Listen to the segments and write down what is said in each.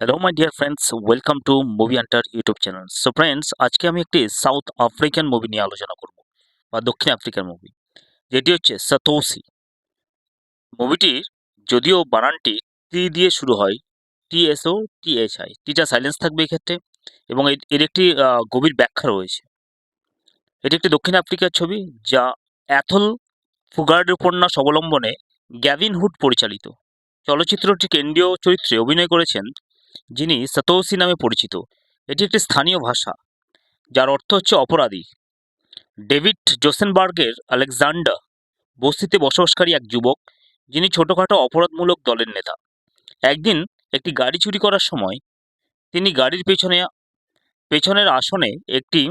Hello my dear friends welcome to movie আন্টার YouTube channel so friends আজকে আমি একটি south African movie নিয়ে আলোচনা করব, বা দক্ষিণ আফ্রিকার মুভি যেটি হচ্ছে সাতোসি মুভিটির যদিও বানানটি টি দিয়ে শুরু হয় টিএসও টিএইচআই টিটা সাইলেন্স থাকবে এক্ষেত্রে, এবং এর- একটি গভীর ব্যাখ্যা রয়েছে। এটি একটি দক্ষিণ আফ্রিকার ছবি, যা অ্যাথল ফুগার্ডের উপন্যাস অবলম্বনে গ্যাভিন হুড পরিচালিত। চলচ্চিত্রটি কেন্দ্রীয় চরিত্রে অভিনয় করেছেন যিনি সাতোসি নামে পরিচিত। এটি একটি স্থানীয় ভাষা, যার অর্থ হচ্ছে অপরাধী। ডেভিড জোসেনবার্গের আলেকজান্ডার বস্তিতে বসবাসকারী এক যুবক, যিনি ছোটোখাটো অপরাধমূলক দলের নেতা। একদিন একটি গাড়ি চুরি করার সময় তিনি গাড়ির পেছনে, পেছনের আসনে একটি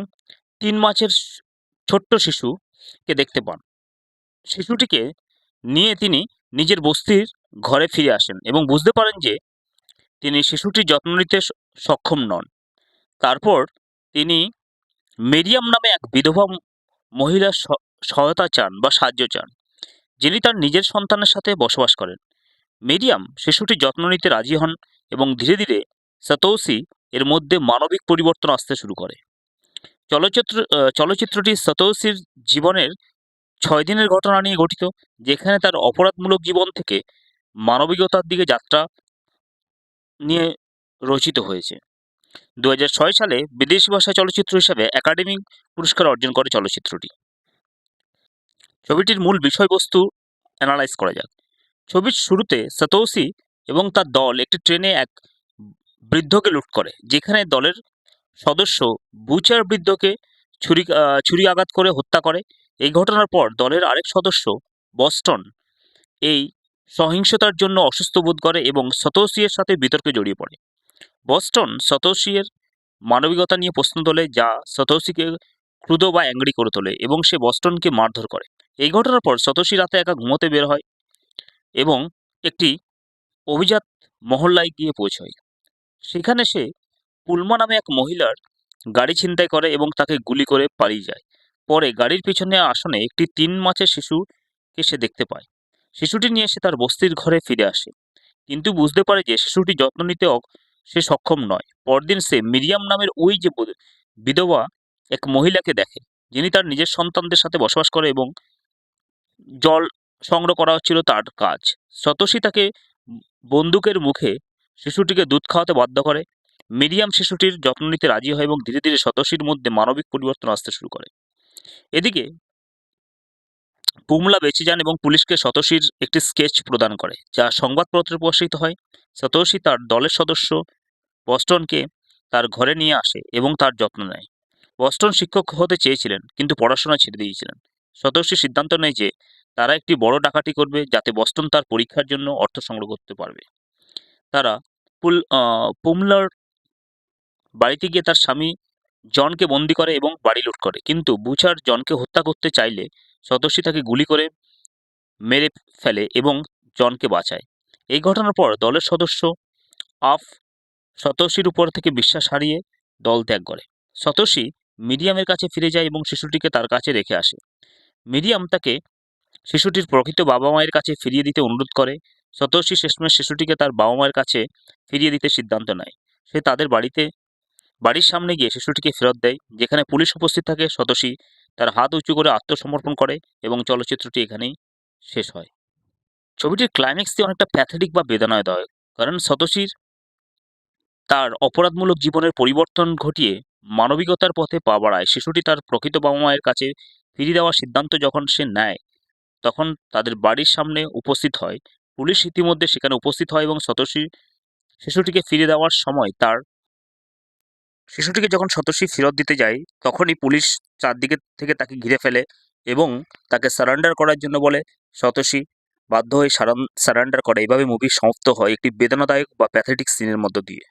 তিন মাসের স- ছোট্ট শিশুকে দেখতে পান। শিশুটিকে নিয়ে তিনি নিজের বস্তির ঘরে ফিরে আসেন এবং বুঝতে পারেন যে তিনি শিশুটির যত্ন নিতে সক্ষম নন। তারপর তিনি মেরিয়াম নামে এক বিধবা মহিলার সহায়তা চান বা সাহায্য চান, যিনি তার নিজের সন্তানের সাথে বসবাস করেন। মেরিয়াম শিশুটির যত্ন নিতে রাজি হন এবং ধীরে ধীরে সাতৌসি এর মধ্যে মানবিক পরিবর্তন আসতে শুরু করে। চলচ্চিত্র চলচ্চিত্রটি সাতৌসির জীবনের ছয় দিনের ঘটনা নিয়ে গঠিত, যেখানে তার অপরাধমূলক জীবন থেকে মানবিকতার দিকে যাত্রা নিয়ে রচিত হয়েছে। দু হাজার ছয় সালে বিদেশি ভাষা চলচ্চিত্র হিসাবে একাডেমি পুরস্কার অর্জন করে চলচ্চিত্রটি। ছবিটির মূল বিষয়বস্তু অ্যানালাইজ করা যাক। ছবির শুরুতে সাতৌসি এবং তার দল একটি ট্রেনে এক বৃদ্ধকে লুট করে, যেখানে দলের সদস্য বুচার বৃদ্ধকে ছুরি ছুরি আঘাত করে হত্যা করে। এই ঘটনার পর দলের আরেক সদস্য বস্টন এই সহিংসতার জন্য অসুস্থ বোধ করে এবং সতোশিয়ের সাথে বিতর্কে জড়িয়ে পড়ে। বস্টন সতোশিয়ের মানবিকতা নিয়ে প্রশ্ন তোলে যা সতোশিকে ক্রুদ্ধ বা অ্যাংরি করে তোলে এবং সে বস্টনকে মারধর করে। এই ঘটনার পর সতোশি রাতে একা ঘুমোতে বের হয় এবং একটি অভিজাত মহল্লায় গিয়ে পৌঁছয়। সেখানে সে পুলমা নামে এক মহিলার গাড়ি ছিনতাই করে এবং তাকে গুলি করে পালিয়ে যায়। পরে গাড়ির পিছনে আসনে একটি তিন মাসের শিশুকে সে দেখতে পায়। শিশুটি নিয়ে সে তার বস্তির ঘরে ফিরে আসে। কিন্তু বুঝতে পারে যে শিশুটি যত্ন নিতে সে সক্ষম নয়। পরদিন সে মিরিয়াম নামের ওই যে বিধবা এক মহিলাকে দেখে, যিনি তার নিজের সন্তানদের সাথে বসবাস করে এবং জল সংগ্রহ করা হচ্ছিল তার কাজ। সতোষী তাকে বন্দুকের মুখে শিশুটিকে দুধ খাওয়াতে বাধ্য করে। মিডিয়াম শিশুটির যত্ন নিতে রাজি হয় এবং ধীরে ধীরে সতোষীর মধ্যে মানবিক পরিবর্তন আসতে শুরু করে। এদিকে পুমলা বেঁচে যান এবং পুলিশকে সতোষীর একটি স্কেচ প্রদান করে, যা সংবাদপত্রে প্রকাশিত হয়। সতোষী তার দলের সদস্য বস্টনকে তার ঘরে নিয়ে আসে এবং তার যত্ন নেয়। বস্টন শিক্ষক হতে চেয়েছিলেন, কিন্তু পড়াশোনা ছেড়ে দিয়েছিলেন। সতোষী সিদ্ধান্ত নেয় যে তারা একটি বড় ডাকাতি করবে যাতে বস্টন তার পরীক্ষার জন্য অর্থ সংগ্রহ করতে পারবে। তারা পুল পুমলার বাড়িতে গিয়ে তার স্বামী জনকে বন্দি করে এবং বাড়ি লুট করে। কিন্তু বুচার জনকে হত্যা করতে চাইলে সতোষী তাকে গুলি করে মেরে ফেলে এবং জনকে বাঁচায়। এই ঘটনার পর দলের সদস্য আফ সতোষীর উপর থেকে বিশ্বাস হারিয়ে দল ত্যাগ করে। সতোষী মিডিয়ামের কাছে ফিরে যায় এবং শিশুটিকে তার কাছে রেখে আসে। মিডিয়াম তাকে শিশুটির প্রকৃত বাবা মায়ের কাছে ফিরিয়ে দিতে অনুরোধ করে। সতোষী শেষমেশ শিশুটিকে তার বাবা মায়ের কাছে ফিরিয়ে দিতে সিদ্ধান্ত নেয়। সে তাদের বাড়িতে, বাড়ির সামনে গিয়ে শিশুটিকে ফেরত দেয়, যেখানে পুলিশ উপস্থিত থাকে সতোষী তার হাত উঁচু করে আত্মসমর্পণ করে এবং চলচ্চিত্রটি এখানেই শেষ হয়। ছবিটির ক্লাইম্যাক্সটি অনেকটা প্যাথেটিক বা বেদনাদায়ক, কারণ সতোষীর তার অপরাধমূলক জীবনের পরিবর্তন ঘটিয়ে মানবিকতার পথে পা বাড়ায়। শিশুটি তার প্রকৃত বাবা মায়ের কাছে ফিরিয়ে দেওয়ার সিদ্ধান্ত যখন সে নেয়, তখন তাদের বাড়ির সামনে উপস্থিত হয়। পুলিশ ইতিমধ্যে সেখানে উপস্থিত হয় এবং সতোষী শিশুটিকে ফিরে দেওয়ার সময় তার শিশুটিকে যখন সতোষী ফেরত দিতে যায়, তখনই পুলিশ চারদিকে থেকে তাকে ঘিরে ফেলে এবং তাকে সারেন্ডার করার জন্য বলে। সতোষী বাধ্য হয়ে সারেন্ডার করে। এভাবে মুভি সমাপ্ত হয় একটি বেদনাদায়ক বা প্যাথেটিক সিনের মধ্য দিয়ে।